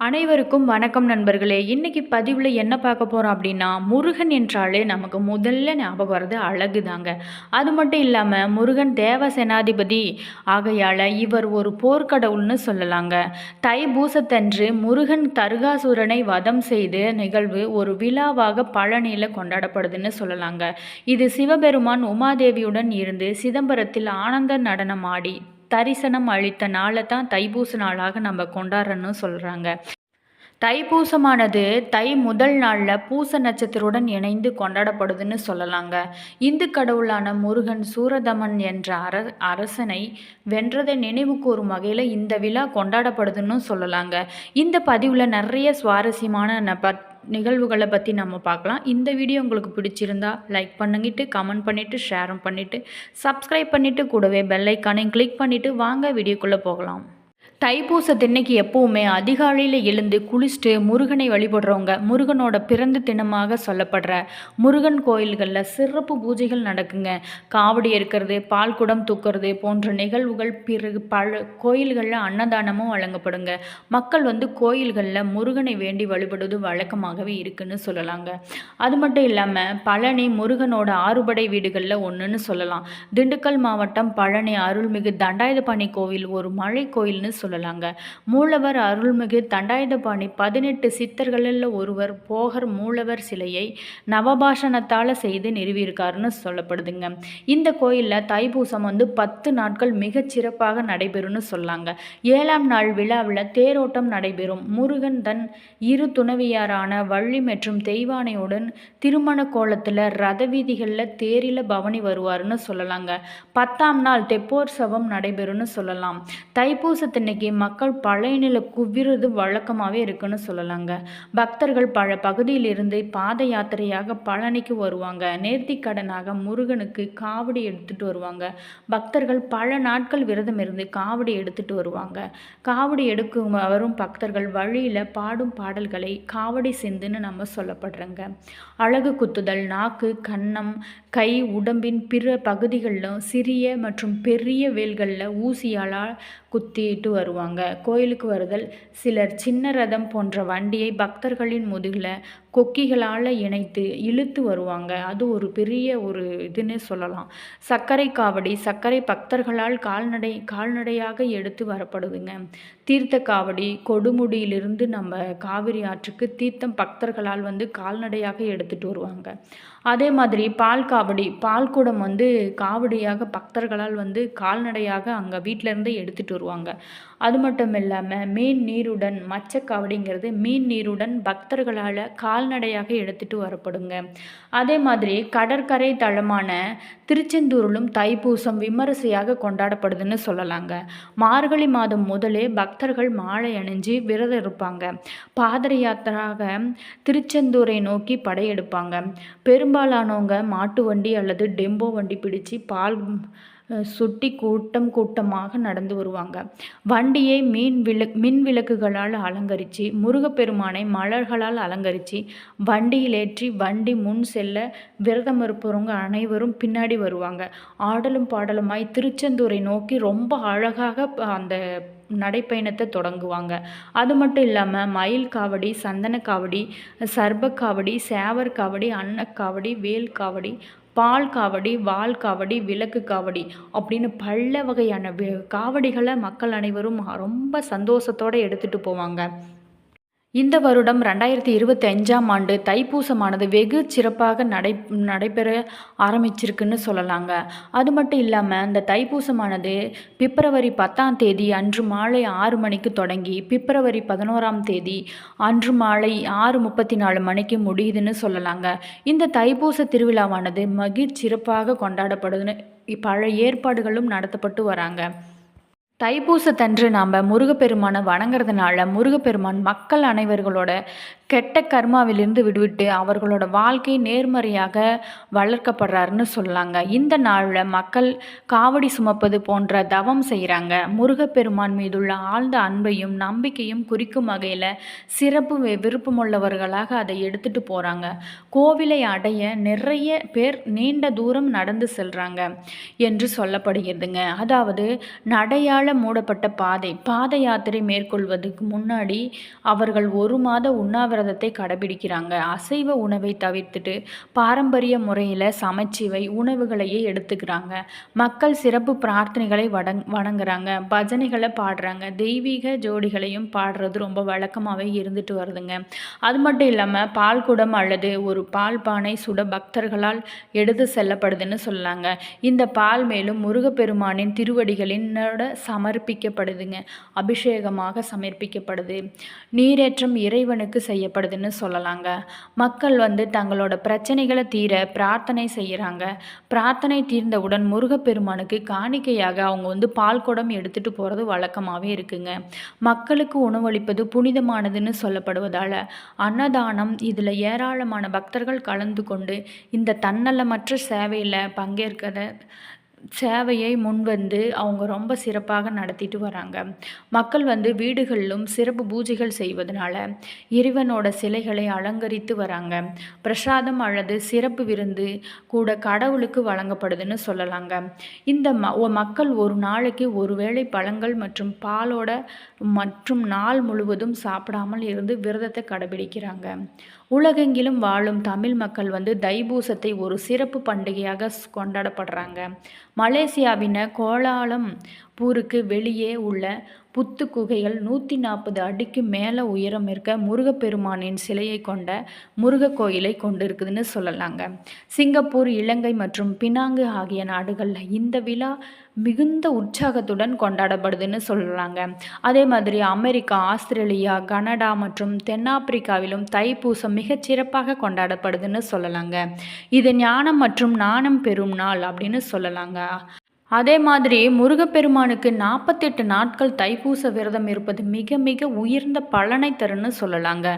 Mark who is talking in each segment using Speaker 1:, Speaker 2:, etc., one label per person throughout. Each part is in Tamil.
Speaker 1: அனைவருக்கும் வணக்கம் நண்பர்களே. இன்னைக்கு பதிவில் என்ன பார்க்க போகிறோம் அப்படின்னா முருகன் என்றாலே நமக்கு முதல்ல ஞாபகம் வர்றது அழகு தாங்க அது மட்டும் இல்லாமல் முருகன் தேவ சேனாதிபதி ஆகையால் இவர் ஒரு போர்க்கடவுள்னு சொல்லலாங்க. தைப்பூசத்தன்று முருகன் தர்காசுரனை வதம் செய்து நிகழ்வு ஒரு விழாவாக பழனியில் கொண்டாடப்படுதுன்னு சொல்லலாங்க. இது சிவபெருமான் உமாதேவியுடன் இருந்து சிதம்பரத்தில் ஆனந்த நடனம் ஆடி தரிசனம் அளித்த நாளை தான் தைப்பூச நாளாக நம்ம கொண்டாடுறோன்னு சொல்கிறாங்க தைப்பூசமானது தை முதல் நாளில் பூச நட்சத்திரத்துடன் இணைந்து கொண்டாடப்படுதுன்னு சொல்லலாங்க. இந்து கடவுளான முருகன் சூரதமன் என்ற அர அரசனை வென்றதை நினைவு கூறும் வகையில் இந்த விழா கொண்டாடப்படுதுன்னு சொல்லலாங்க. இந்த பதிவில் நிறைய சுவாரஸ்யமான ந பத் நிகழ்வுகளை பற்றி நம்ம பார்க்கலாம். இந்த வீடியோ உங்களுக்கு பிடிச்சிருந்தா லைக் பண்ணிக்கிட்டு கமெண்ட் பண்ணிவிட்டு ஷேரும் பண்ணிவிட்டு சப்ஸ்கிரைப் பண்ணிவிட்டு கூடவே பெல்லைக்கானையும் கிளிக் பண்ணிவிட்டு வாங்க வீடியோக்குள்ளே போகலாம். தைப்பூசத்தன்னைக்கு எப்பவுமே அதிகாலையில் எழுந்து குளிச்சுட்டு முருகனை வழிபடுறவங்க முருகனோட பிறந்த தினமாக சொல்லப்படுற முருகன் கோயில்களில் சிறப்பு பூஜைகள் நடக்குங்க. காவடி எடுக்கிறது பால் குடம் தூக்குறது போன்ற நிகழ்வுகள் பிறகு பல கோயில்களில் அன்னதானமும் வழங்கப்படுங்க. மக்கள் வந்து கோயில்களில் முருகனை வேண்டி வழிபடுவது வழக்கமாகவே இருக்குன்னு சொல்லலாங்க. அது மட்டும் இல்லாமல் பழனி முருகனோட ஆறுபடை வீடுகளில் ஒன்றுன்னு சொல்லலாம். திண்டுக்கல் மாவட்டம் பழனி அருள்மிகு தண்டாயுதபாணி கோவில் ஒரு மலை கோயில்னு சொல்லலாங்க. மூலவர் அருள்மிகு தண்டாயுதபாணி பதினெட்டு சித்தர்களில் ஒருவர் போகர் மூலவர் சிலையை நவபாஷணத்தால் செய்து நிறுவியிருக்காருன்னு சொல்லப்படுதுங்க. இந்த கோயிலில் தைப்பூசம் வந்து பத்து நாட்கள் மிகச் சிறப்பாக நடைபெறும்னு சொல்லாங்க. ஏழாம் நாள் விழாவில் தேரோட்டம் நடைபெறும். முருகன் தன் இரு துணைவியாரான வள்ளி மற்றும் தெய்வானையுடன் திருமண கோலத்தில் ரத வீதிகளில் தேரில பவனி வருவார்னு சொல்லலாங்க. பத்தாம் நாள் தெப்போற்சவம் நடைபெறும்னு சொல்லலாம். தைப்பூசத்தின் இன்னைக்கு மக்கள் பழையனில் குவிறது வழக்கமாகவே இருக்குன்னு சொல்லலாங்க. பக்தர்கள் பல பகுதியிலிருந்து பாத யாத்திரையாக பழனிக்கு வருவாங்க. நேர்த்திக்கடனாக முருகனுக்கு காவடி எடுத்துட்டு வருவாங்க. பக்தர்கள் பல நாட்கள் விரதம் இருந்து காவடி எடுத்துட்டு வருவாங்க. காவடி எடுக்கும் வரும் பக்தர்கள் வழியில் பாடும் பாடல்களை காவடி சிந்துன்னு நம்ம சொல்லப்படுறோங்க. அழகு குத்துதல் நாக்கு கன்னம் கை உடம்பின் பிற பகுதிகளிலும் சிறிய மற்றும் பெரிய வேல்களில் ஊசியால் குத்திட்டு வருவாங்க. கோயிலுக்கு வருதல். சிலர் சின்ன ரதம் போன்ற வண்டியை பக்தர்களின் முதுகில் கொக்கிகளால் இணைத்து இழுத்து வருவாங்க. அது ஒரு பெரிய ஒரு இதுன்னு சொல்லலாம். சர்க்கரை காவடி சர்க்கரை பக்தர்களால் கால்நடை கால்நடையாக எடுத்து வரப்படுதுங்க. தீர்த்த காவடி கொடுமுடியிலிருந்து நம்ம காவிரி ஆற்றுக்கு தீர்த்தம் பக்தர்களால் வந்து கால்நடையாக எடுத்துகிட்டு வருவாங்க. அதே மாதிரி பால் காவடி பால் குடம் வந்து காவடியாக பக்தர்களால் வந்து கால்நடையாக அங்கே வீட்டிலேருந்து எடுத்துகிட்டு வருவாங்க. அது மட்டும் இல்லாமல் மீன் நீருடன் மச்சக்காவடிங்கிறது மீன் நீருடன் பக்தர்களால் கால்நடையாக எடுத்துகிட்டு வரப்படுங்க. அதே மாதிரி கடற்கரை தளமான திருச்செந்தூரிலும் தைப்பூசம் விமரிசையாக கொண்டாடப்படுதுன்னு சொல்லலாங்க. மார்கழி மாதம் முதலே பக்தர்கள் மாலை அணிஞ்சு விரதம் இருப்பாங்க. பாதர யாத்திராக திருச்செந்தூரை நோக்கி படையெடுப்பாங்க. பெரும்பாலானவங்க மாட்டு வண்டி அல்லது டெம்போ வண்டி பிடிச்சு பால் சுட்டி கூட்டம் கூட்டமாக நடந்து வருவாங்க. வண்டியை மீன் விள மின் விளக்குகளால் அலங்கரித்து முருகப்பெருமானை மலர்களால் அலங்கரித்து வண்டியில் ஏற்றி வண்டி முன் செல்ல விரதம் இருப்பவங்க அனைவரும் பின்னாடி வருவாங்க. ஆடலும் பாடலுமாய் திருச்செந்தூரை நோக்கி ரொம்ப அழகாக அந்த நடைப்பயணத்தை தொடங்குவாங்க. அது மட்டும் இல்லாமல் மயில் காவடி சந்தன காவடி சர்ப காவடி சேவர் காவடி அன்னக்காவடி வேல் காவடி பால் காவடி வால் காவடி விளக்கு காவடி அப்படின்னு பல வகையான காவடிகளை மக்கள் அனைவரும் ரொம்ப சந்தோஷத்தோடு எடுத்துகிட்டு போவாங்க. இந்த வருடம் ரெண்டாயிரத்தி இருபத்தி அஞ்சாம் ஆண்டு தைப்பூசமானது வெகு சிறப்பாக நடை நடைபெற ஆரம்பிச்சிருக்குன்னு சொல்லலாங்க. அது மட்டும் இல்லாமல் இந்த தைப்பூசமானது பிப்ரவரி பத்தாம் தேதி அன்று மாலை ஆறு மணிக்கு தொடங்கி பிப்ரவரி பதினோராம் தேதி அன்று மாலை ஆறு முப்பத்தி நாலு மணிக்கு முடியுதுன்னு சொல்லலாங்க. இந்த தைப்பூச திருவிழாவானது மகிழ்ச்சிறப்பாக கொண்டாடப்படுதுன்னு பல ஏற்பாடுகளும் நடத்தப்பட்டு வராங்க. தைப்பூசத்தன்று நாம் முருகப்பெருமானை வணங்குறதுனால முருகப்பெருமான் மக்கள் அனைவர்களோட கெட்ட கர்மாவிலிருந்து விடுவிட்டு அவர்களோட வாழ்க்கை நேர்மறையாக வளர்க்கப்படுறாருன்னு சொல்லாங்க. இந்த நாளில் மக்கள் காவடி சுமப்பது போன்ற தவம் செய்கிறாங்க முருகப்பெருமான் மீதுள்ள ஆழ்ந்த அன்பையும் நம்பிக்கையும் குறிக்கும் வகையில் சிறப்பு விருப்பமுள்ளவர்களாக அதை எடுத்துட்டு போகிறாங்க கோவிலை அடைய நிறைய பேர் நீண்ட தூரம் நடந்து செல்கிறாங்க என்று சொல்லப்படுகிறதுங்க. அதாவது நடையால் மூடப்பட்ட பாதை பாத யாத்திரை மேற்கொள்வதற்கு முன்னாடி அவர்கள் ஒரு மாத விரதத்தை கடைபிடிக்கிறாங்க. அசைவ உணவை தவிர்த்துட்டு பாரம்பரிய முறையில் சமைச்சிவை உணவுகளையே எடுத்துக்கிறாங்க. மக்கள் சிறப்பு பிரார்த்தனைகளை வடங் வணங்குறாங்க. பஜனைகளை பாடுறாங்க. தெய்வீக ஜோடிகளையும் பாடுறது ரொம்ப வழக்கமாகவே இருந்துட்டு வருதுங்க. அது மட்டும் இல்லாமல் பால் குடம் அல்லது ஒரு பால் பானை சுட பக்தர்களால் எடுத்து செல்லப்படுதுன்னு சொல்லாங்க. இந்த பால் மேலும் முருகப்பெருமானின் திருவடிகளினோட சமர்ப்பிக்கப்படுதுங்க. அபிஷேகமாக சமர்ப்பிக்கப்படுது. நீரேற்றம் இறைவனுக்கு செய்யப்படுதுன்னு சொல்லலாங்க. மக்கள் வந்து தங்களோட பிரச்சனைகளை தீர பிரார்த்தனை செய்கிறாங்க பிரார்த்தனை தீர்ந்தவுடன் முருகப்பெருமானுக்கு காணிக்கையாக அவங்க வந்து பால் குடம் எடுத்துகிட்டு போகிறது வழக்கமாகவே இருக்குங்க. மக்களுக்கு உணவளிப்பது புனிதமானதுன்னு சொல்லப்படுவதால் அன்னதானம் இதில் ஏராளமான பக்தர்கள் கலந்து கொண்டு இந்த தன்னலமற்ற சேவையில் பங்கேற்கிற சேவையை முன்வந்து அவங்க ரொம்ப சிறப்பாக நடத்திட்டு வராங்க. மக்கள் வந்து வீடுகளிலும் சிறப்பு பூஜைகள் செய்வதனால இறைவனோட சிலைகளை அலங்கரித்து வராங்க. பிரசாதம் அல்லது சிறப்பு விருந்து கூட கடவுளுக்கு வழங்கப்படுதுன்னு சொல்லலாங்க. இந்த ம ஒ- மக்கள் ஒரு நாளைக்கு ஒரு வேளை பழங்கள் மற்றும் பாலோட மற்றும் நாள் முழுவதும் சாப்பிடாமல் இருந்து விரதத்தை கடைபிடிக்கிறாங்க. உலகெங்கிலும் வாழும் தமிழ் மக்கள் வந்து தைபூசத்தை ஒரு சிறப்பு பண்டிகையாக கொண்டாடப்படுறாங்க. மலேசியாவின கோலாலம் பூருக்கு வெளியே உள்ள புத்து குகைகள் நூற்றி நாற்பது அடிக்கு மேலே உயரம் இருக்க முருகப்பெருமானின் சிலையை கொண்ட முருகக் கோயிலை கொண்டிருக்குதுன்னு சொல்லலாங்க. சிங்கப்பூர் இலங்கை மற்றும் பினாங்கு ஆகிய நாடுகளில் இந்த விழா மிகுந்த உற்சாகத்துடன் கொண்டாடப்படுதுன்னு சொல்லலாங்க. அதே மாதிரி அமெரிக்கா ஆஸ்திரேலியா கனடா மற்றும் தென்னாப்பிரிக்காவிலும் தைப்பூசம் மிகச் சிறப்பாக கொண்டாடப்படுதுன்னு சொல்லலாங்க. இது ஞானம் மற்றும் நாணம் பெறும் நாள் அப்படின்னு சொல்லலாங்க. அதே மாதிரி முருகப்பெருமானுக்கு நாற்பத்தெட்டு நாட்கள் தைப்பூச விரதம் இருப்பது மிக மிக உயர்ந்த பலனை தருன்னு சொல்லலாங்க.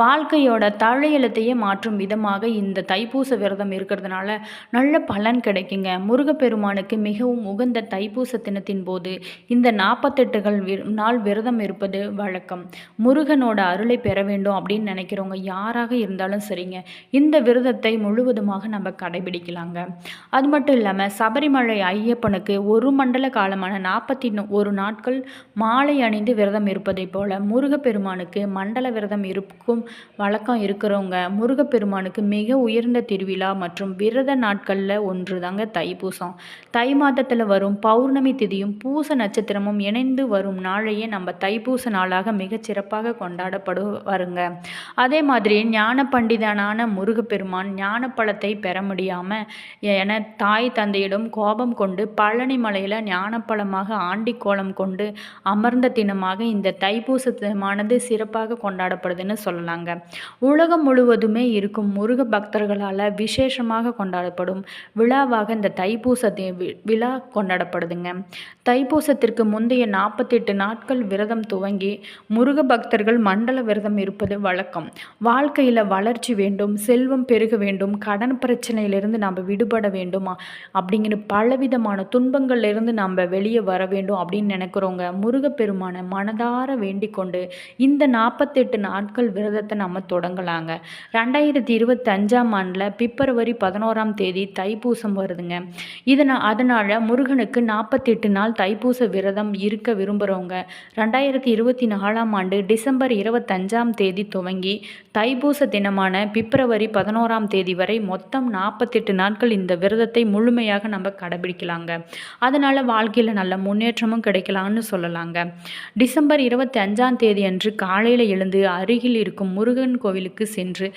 Speaker 1: வாழ்க்கையோட தலையெழுத்தையே மாற்றும் விதமாக இந்த தைப்பூச விரதம் இருக்கிறதுனால நல்ல பலன் கிடைக்குங்க. முருகப்பெருமானுக்கு மிகவும் உகந்த தைப்பூச தினத்தின் போது இந்த நாற்பத்தெட்டுகள் வி நாள் விரதம் இருப்பது வழக்கம். முருகனோட அருளை பெற வேண்டும் அப்படின்னு நினைக்கிறவங்க யாராக இருந்தாலும் சரிங்க. இந்த விரதத்தை முழுவதுமாக நம்ம கடைபிடிக்கலாங்க. அது மட்டும் இல்லாமல் சபரிமலை ஐயப்பனுக்கு ஒரு மண்டல காலமான நாற்பத்தி ஒரு நாட்கள் மாலை அணிந்து விரதம் இருப்பதைப் போல முருகப்பெருமானுக்கு மண்டல விரதம் இருக்கும் வழக்கம் இருக்கிறவங்க முருகப்பெருமானுக்கு மிக உயர்ந்த திருவிழா மற்றும் விரத நாட்களில் ஒன்று தாங்க தைப்பூசம். தை மாதத்தில் வரும் பௌர்ணமி திதியும் பூச நட்சத்திரமும் இணைந்து வரும் நாளையே நம்ம தைப்பூச நாளாக மிகச் சிறப்பாக கொண்டாடப்படு வருங்க அதே மாதிரி ஞான பண்டிதனான முருகப்பெருமான் ஞான பழத்தை பெற முடியாமல் என தாய் தந்தையிடம் கோபம் கொண்டு பழனி மலையில் ஞானப்பழமாக ஆண்டி கோலம் கொண்டு அமர்ந்த தினமாக இந்த தைப்பூச தினமானது சிறப்பாக கொண்டாடப்படுதுன்னு சொல்லலாங்க. உலகம் முழுவதுமே இருக்கும் முருக பக்தர்களால் விசேஷமாக கொண்டாடப்படும் விழாவாக இந்த தைப்பூச வி- விழா கொண்டாடப்படுதுங்க. தைப்பூசத்திற்கு முந்தைய நாற்பத்தெட்டு நாட்கள் விரதம் துவங்கி முருக பக்தர்கள் மண்டல விரதம் இருப்பது வழக்கம். வாழ்க்கையில் வளர்ச்சி வேண்டும் செல்வம் பெருக வேண்டும் கடன் பிரச்சனையிலிருந்து நம்ம விடுபட வேண்டுமா? அப்படிங்கிற பலவிதமான துன்பங்கள்லேருந்து நம்ம வெளியே வர வேண்டும் அப்படின்னு நினைக்கிறவங்க முருகப்பெருமானை மனதார வேண்டிக் கொண்டு இந்த நாற்பத்தெட்டு நாட்கள் விரதத்தை நம்ம தொடங்கலாங்க. ரெண்டாயிரத்தி இருபத்தஞ்சாம் ஆண்டில் பிப்ரவரி பதினோராம் தேதி தைப்பூசம் வருதுங்க. இதனால் அதனால் முருகனுக்கு நாற்பத்தெட்டு நாள் தைப்பூச விரதம் இருக்க விரும்புகிறவங்க ரெண்டாயிரத்தி இருபத்தி நாலாம் ஆண்டு டிசம்பர் இருபத்தஞ்சாம் தேதி துவங்கி தைப்பூச தினமான பிப்ரவரி பதினோராம் தேதி வரை மொத்தம் நாற்பத்தெட்டு நாட்கள் இந்த விரதத்தை முழுமையாக நம்ம கடைபிடிக்கலாங்க. அதனால் வாழ்க்கையில் நல்ல முன்னேற்றமும் கிடைக்கலாம்னு சொல்லலாங்க. டிசம்பர் இருபத்தி அஞ்சாம் தேதி அன்று காலையில் எழுந்து அருகில் இருக்கும் முருகன் கோவிலுக்கு சென்று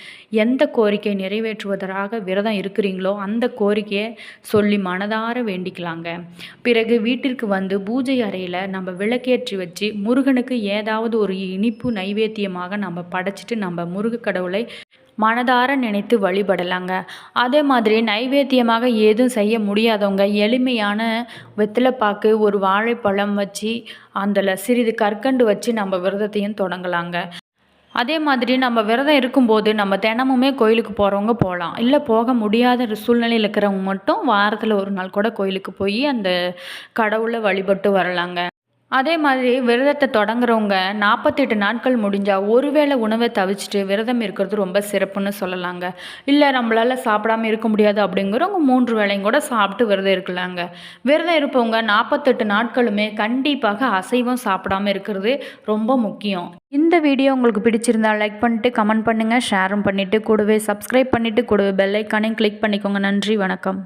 Speaker 1: எந்த கோரிக்கை நிறைவேற்றுவதற்காக விரதம் இருக்கிறீங்களோ அந்த கோரிக்கையை சொல்லி மனதார வேண்டிக்கலாங்க. பிறகு வீட்டிற்கு வந்து பூஜை அறையில் நம்ம விளக்கேற்றி வச்சு முருகனுக்கு ஏதாவது ஒரு இனிப்பு நைவேத்தியமாக நம்ம படைச்சிட்டு நம்ம முருக கடவுளை மனதார நினைத்து வழிபடலாங்க. அதே மாதிரி நைவேத்தியமாக ஏதும் செய்ய முடியாதவங்க எளிமையான வெத்தலைப்பாக்கு ஒரு வாழைப்பழம் வச்சு அதில் சிறிது கற்கண்டு வச்சு நம்ம விரதத்தையும் தொடங்கலாங்க. அதே மாதிரி நம்ம விரதம் இருக்கும்போது நம்ம தினமுமே கோயிலுக்கு போகிறவங்க போகலாம் இல்லை போக முடியாத சூழ்நிலையில் இருக்கிறவங்க மட்டும் வாரத்தில் ஒரு நாள் கூட கோயிலுக்கு போய் அந்த கடவுளை வழிபட்டு வரலாங்க. அதே மாதிரி விரதத்தை தொடங்குறவங்க நாற்பத்தெட்டு நாட்கள் முடிஞ்சால் ஒருவேளை உணவை தவிச்சிட்டு விரதம் இருக்கிறது ரொம்ப சிறப்புன்னு சொல்லலாங்க. இல்லை நம்மளால் சாப்பிடாம இருக்க முடியாது அப்படிங்கிறவங்க மூன்று வேளையும் கூட சாப்பிட்டு விரதம் இருக்கலாங்க. விரதம் இருப்பவங்க நாற்பத்தெட்டு நாட்களுமே கண்டிப்பாக அசைவம் சாப்பிடாம இருக்கிறது ரொம்ப முக்கியம். இந்த வீடியோ உங்களுக்கு பிடிச்சிருந்தா லைக் பண்ணிட்டு கமெண்ட் பண்ணுங்கள் ஷேரும் பண்ணிவிட்டு கூடவே சப்ஸ்கிரைப் பண்ணிவிட்டு கூடவே பெல்லைக்கானையும் கிளிக் பண்ணிக்கோங்க. நன்றி வணக்கம்.